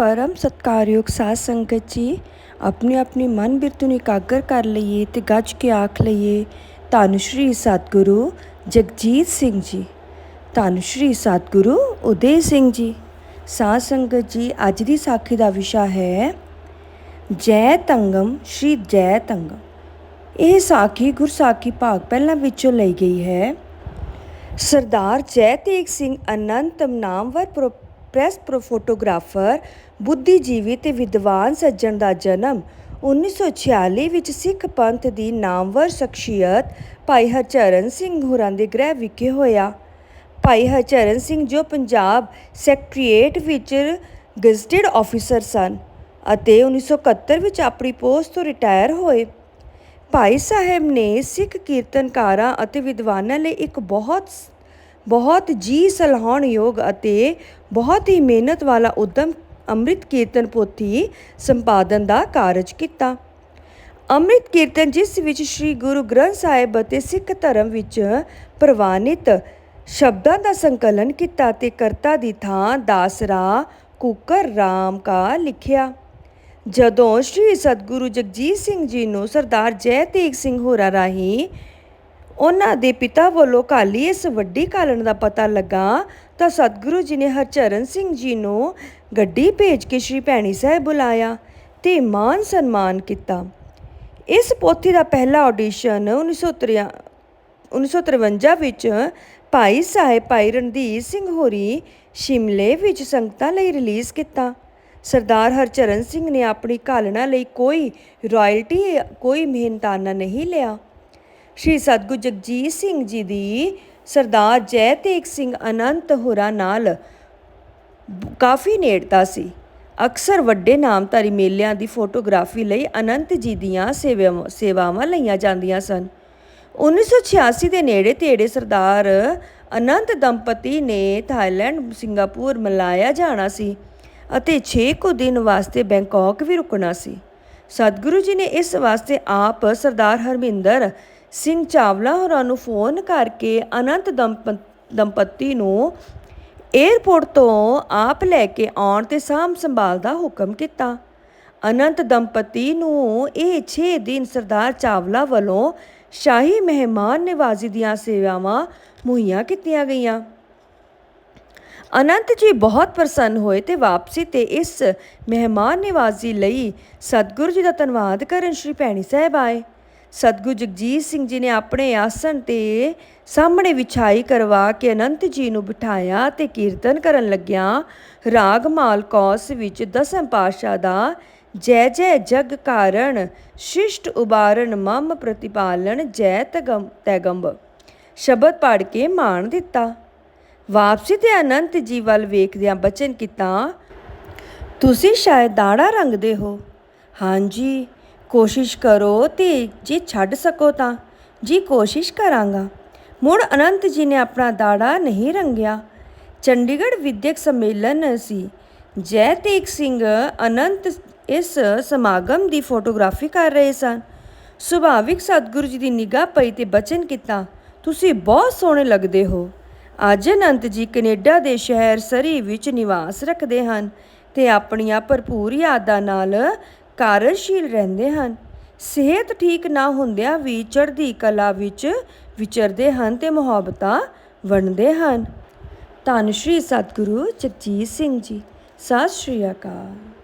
ਪਰਮ ਸਤਿਕਾਰਯੋਗ ਸਾਧ ਸੰਗਤ ਜੀ, ਆਪਣੀ ਆਪਣੀ ਮਨ ਬਿਰਤ ਨੂੰ ਇਕਾਗਰ ਕਰ ਲਈਏ ਤੇ ਗੱਜ ਕੇ ਆਖ ਲਈਏ, ਧੰਨ ਸ਼੍ਰੀ ਸਤਿਗੁਰੂ ਜਗਜੀਤ ਸਿੰਘ ਜੀ। ਧੰਨ ਸ਼੍ਰੀ ਸਤਿਗੁਰੂ ਉਦੇ ਸਿੰਘ ਜੀ। ਸਾਧ ਸੰਗਤ ਜੀ, ਅੱਜ ਦੀ ਸਾਖੀ ਦਾ ਵਿਸ਼ਾ ਹੈ, ਜੈ ਤੰਗਮ, ਸ਼੍ਰੀ ਜੈ ਤੰਗਮ। ਇਹ ਸਾਖੀ ਗੁਰਸਾਖੀ ਭਾਗ ਪਹਿਲਾਂ ਵਿੱਚੋਂ ਲਈ ਗਈ ਹੈ। ਸਰਦਾਰ ਜੈ ਤੇਗ ਸਿੰਘ ਅਨੰਤ ਨਾਮਵਰ ਪ੍ਰੋ- ਪ੍ਰੈਸ ਪ੍ਰੋ ਫੋਟੋਗ੍ਰਾਫਰ, ਬੁੱਧੀਜੀਵੀ ਤੇ ਵਿਦਵਾਨ ਸੱਜਣ ਦਾ ਜਨਮ। 1946 ਵਿੱਚ ਸਿੱਖ ਪੰਥ ਦੀ ਨਾਮਵਰ ਸ਼ਖਸੀਅਤ ਭਾਈ ਹਰਚਰਨ ਸਿੰਘ ਹੋਰਾਂ ਦੇ ਗ੍ਰਹਿ ਵਿਖੇ ਹੋਇਆ। ਭਾਈ ਹਰਚਰਨ ਸਿੰਘ ਜੋ ਪੰਜਾਬ ਸੈਕਟਰੀਏਟ ਵਿੱਚ ਗਜ਼ਟਿਡ ਆਫੀਸਰ ਸਨ ਅਤੇ 1971 ਵਿੱਚ ਆਪਣੀ ਪੋਸਟ ਤੋਂ ਰਿਟਾਇਰ ਹੋਏ। ਭਾਈ ਸਾਹਿਬ ਨੇ ਸਿੱਖ ਕੀਰਤਨਕਾਰਾਂ ਅਤੇ ਵਿਦਵਾਨਾਂ ਲਈ ਇੱਕ ਬਹੁਤ ਬਹੁਤ ਜੀ ਸਲਾਹੁਣਯੋਗ ਅਤੇ ਬਹੁਤ ਹੀ ਮਿਹਨਤ ਵਾਲਾ ਉਦਮ ਅੰਮ੍ਰਿਤ ਕੀਰਤਨ ਪੋਥੀ ਸੰਪਾਦਨ ਦਾ ਕਾਰਜ ਕੀਤਾ। ਅੰਮ੍ਰਿਤ ਕੀਰਤਨ ਜਿਸ ਵਿੱਚ ਸ੍ਰੀ ਗੁਰੂ ਗ੍ਰੰਥ ਸਾਹਿਬ ਅਤੇ ਸਿੱਖ ਧਰਮ ਵਿੱਚ ਪ੍ਰਵਾਨਿਤ ਸ਼ਬਦਾਂ ਦਾ ਸੰਕਲਨ ਕੀਤਾ ਤੇ ਕਰਤਾ ਦੀ ਥਾਂ ਦਾਸਰਾ ਕੁਕਰ ਰਾਮ ਕਾ ਲਿਖਿਆ। ਜਦੋਂ ਸ੍ਰੀ ਸਤਗੁਰੂ ਜਗਜੀਤ ਸਿੰਘ ਜੀ ਨੂੰ ਸਰਦਾਰ ਜੈ ਤੇਗ ਸਿੰਘ ਹੋਰਾਂ ਰਾਹੀਂ ਉਹਨਾਂ ਦੇ ਪਿਤਾ ਵੱਲੋਂ ਕਾਲੀ ਇਸ ਵੱਡੀ ਕਾਲਣ ਦਾ ਪਤਾ ਲੱਗਾ, ਤਾਂ ਸਤਿਗੁਰੂ ਜੀ ਨੇ ਹਰਚਰਨ ਸਿੰਘ ਜੀ ਨੂੰ ਗੱਡੀ ਭੇਜ ਕੇ ਸ੍ਰੀ ਭੈਣੀ ਸਾਹਿਬ ਬੁਲਾਇਆ ਤੇ ਮਾਨ ਸਨਮਾਨ ਕੀਤਾ। ਇਸ ਪੋਥੀ ਦਾ ਪਹਿਲਾ ਆਡੀਸ਼ਨ 1953 1953 ਵਿੱਚ ਭਾਈ ਸਾਹਿਬ ਭਾਈ ਰਣਧੀਰ ਸਿੰਘ ਹੋਰੀ ਸ਼ਿਮਲੇ ਵਿੱਚ ਸੰਗਤਾਂ ਲਈ ਰਿਲੀਜ਼ ਕੀਤਾ। ਸਰਦਾਰ ਹਰਚਰਨ ਸਿੰਘ ਨੇ ਆਪਣੀ ਕਾਲਣਾ ਲਈ ਕੋਈ ਰਾਇਲਟੀ ਕੋਈ ਮਿਹਨਤਾਨਾ ਨਹੀਂ ਲਿਆ। ਸ਼੍ਰੀ ਸਤਗੁਰੂ ਜਗਜੀਤ ਸਿੰਘ ਜੀ ਦੀ ਸਰਦਾਰ ਜੈ ਤੇਗ ਸਿੰਘ ਅਨੰਤ ਹੋਰਾਂ ਨਾਲ ਕਾਫੀ ਨੇੜਤਾ ਸੀ। ਅਕਸਰ ਵੱਡੇ ਨਾਮਧਾਰੀ ਮੇਲਿਆਂ ਦੀ ਫੋਟੋਗ੍ਰਾਫੀ ਲਈ ਅਨੰਤ ਜੀ ਦੀਆਂ ਸੇਵਾਵਾਂ ਸੇਵਾਵਾਂ ਲਈਆਂ ਜਾਂਦੀਆਂ ਸਨ। 1986 ਦੇ ਨੇੜੇ ਤੇੜੇ ਸਰਦਾਰ ਅਨੰਤ ਦੰਪਤੀ ਨੇ ਥਾਈਲੈਂਡ, ਸਿੰਗਾਪੁਰ ਮਲਾਇਆ ਜਾਣਾ ਸੀ ਅਤੇ 6 ਕੁ ਦਿਨ ਵਾਸਤੇ ਬੈਂਕਾਕ ਵੀ ਰੁਕਣਾ ਸੀ। ਸਤਿਗੁਰੂ ਜੀ ਨੇ ਇਸ ਵਾਸਤੇ ਆਪ ਸਰਦਾਰ ਹਰਮਿੰਦਰ ਸਿੰਘ ਚਾਵਲਾ ਹੋਰਾਂ ਨੂੰ ਫੋਨ ਕਰਕੇ ਅਨੰਤ ਦੰਪ- ਦੰਪਤੀ ਨੂੰ ਏਅਰਪੋਰਟ ਤੋਂ ਆਪ ਲੈ ਕੇ ਆਉਣ ਤੇ ਸਾਂਭ ਸੰਭਾਲ ਦਾ ਹੁਕਮ ਕੀਤਾ। ਅਨੰਤ ਦੰਪਤੀ ਨੂੰ ਇਹ 6 ਦਿਨ ਸਰਦਾਰ ਚਾਵਲਾ ਵੱਲੋਂ ਸ਼ਾਹੀ ਮਹਿਮਾਨ ਨਿਵਾਜ਼ੀ ਦੀਆਂ ਸੇਵਾਵਾਂ ਮੁਹੱਈਆ ਕੀਤੀਆਂ ਗਈਆਂ। ਅਨੰਤ ਜੀ ਬਹੁਤ ਪ੍ਰਸੰਨ ਹੋਏ ਤੇ ਵਾਪਸੀ ਤੇ ਇਸ ਮਹਿਮਾਨ ਨਿਵਾਜ਼ੀ ਲਈ ਸਤਿਗੁਰੂ ਜੀ ਦਾ ਧੰਨਵਾਦ ਕਰਨ ਸ਼੍ਰੀ ਭੈਣੀ ਸਾਹਿਬ ਆਏ। ਸਤਿਗੁਰੂ ਜਗਜੀਤ ਸਿੰਘ ਜੀ ਨੇ ਆਪਣੇ ਆਸਣ ਤੇ ਸਾਹਮਣੇ ਵਿਛਾਈ ਕਰਵਾ ਕੇ ਅਨੰਤ ਜੀ ਨੂੰ ਬਿਠਾਇਆ ਤੇ ਕੀਰਤਨ ਕਰਨ ਲੱਗਿਆ ਰਾਗ ਮਾਲ ਕੌਸ ਵਿੱਚ ਦਸਮ ਪਾਤਸ਼ਾਹ ਦਾ ਜੈ ਜੈ ਜਗ ਕਾਰਣ ਸ਼ਿਸ਼ਟ ਉਬਾਰਨ ਮਮ ਪ੍ਰਤਿਪਾਲਨ ਜੈ ਤਗਮ ਤੈਗੰਬ। ਸ਼ਬਦ ਪੜ ਕੇ ਮਾਣ ਦਿੱਤਾ। ਵਾਪਸੀ ਤੇ ਅਨੰਤ ਜੀ ਵੱਲ ਵੇਖਦਿਆਂ ਬਚਨ ਕੀਤਾ, ਤੁਸੀਂ ਸ਼ਾਇਦ ਦਾੜਾ ਰੰਗਦੇ ਹੋ। ਹਾਂਜੀ। ਕੋਸ਼ਿਸ਼ ਕਰੋ ਤੇ ਜੇ ਛੱਡ ਸਕੋ ਤਾਂ, ਜੀ ਕੋਸ਼ਿਸ਼ ਕਰਾਂਗਾ। ਮੁੜ ਅਨੰਤ ਜੀ ਨੇ ਆਪਣਾ ਦਾੜਾ ਨਹੀਂ ਰੰਗਿਆ। ਚੰਡੀਗੜ੍ਹ ਵਿਦਿਅਕ ਸੰਮੇਲਨ ਸੀ। ਜੈ ਤੇਗ ਸਿੰਘ ਅਨੰਤ ਇਸ ਸਮਾਗਮ ਦੀ ਫੋਟੋਗ੍ਰਾਫੀ ਕਰ ਰਹੇ ਸਨ। ਸੁਭਾਵਿਕ ਸਤਿਗੁਰੂ ਜੀ ਦੀ ਨਿਗਾਹ ਪਈ ਤੇ ਬਚਨ ਕੀਤਾ, ਤੁਸੀਂ ਬਹੁਤ ਸੋਹਣੇ ਲੱਗਦੇ ਹੋ। ਅੱਜ ਅਨੰਤ ਜੀ ਕੈਨੇਡਾ ਦੇ ਸ਼ਹਿਰ ਸਰੀ ਵਿੱਚ ਨਿਵਾਸ ਰੱਖਦੇ ਹਨ ਤੇ ਆਪਣੀਆਂ ਭਰਪੂਰ ਯਾਦਾਂ ਨਾਲ ਕਾਰਜਸ਼ੀਲ ਰਹਿੰਦੇ ਹਨ। ਸਿਹਤ ਠੀਕ ਨਾ ਹੁੰਦਿਆਂ ਵੀ ਚੜ੍ਹਦੀ ਕਲਾ ਵਿੱਚ ਵਿਚਰਦੇ ਹਨ ਤੇ ਮੁਹੱਬਤਾਂ ਵੰਡਦੇ ਹਨ। ਧੰਨ ਸ਼੍ਰੀ ਸਤਿਗੁਰੂ ਜਗਜੀਤ ਸਿੰਘ ਜੀ। ਸਤਿ ਸ਼੍ਰੀ ਅਕਾਲ।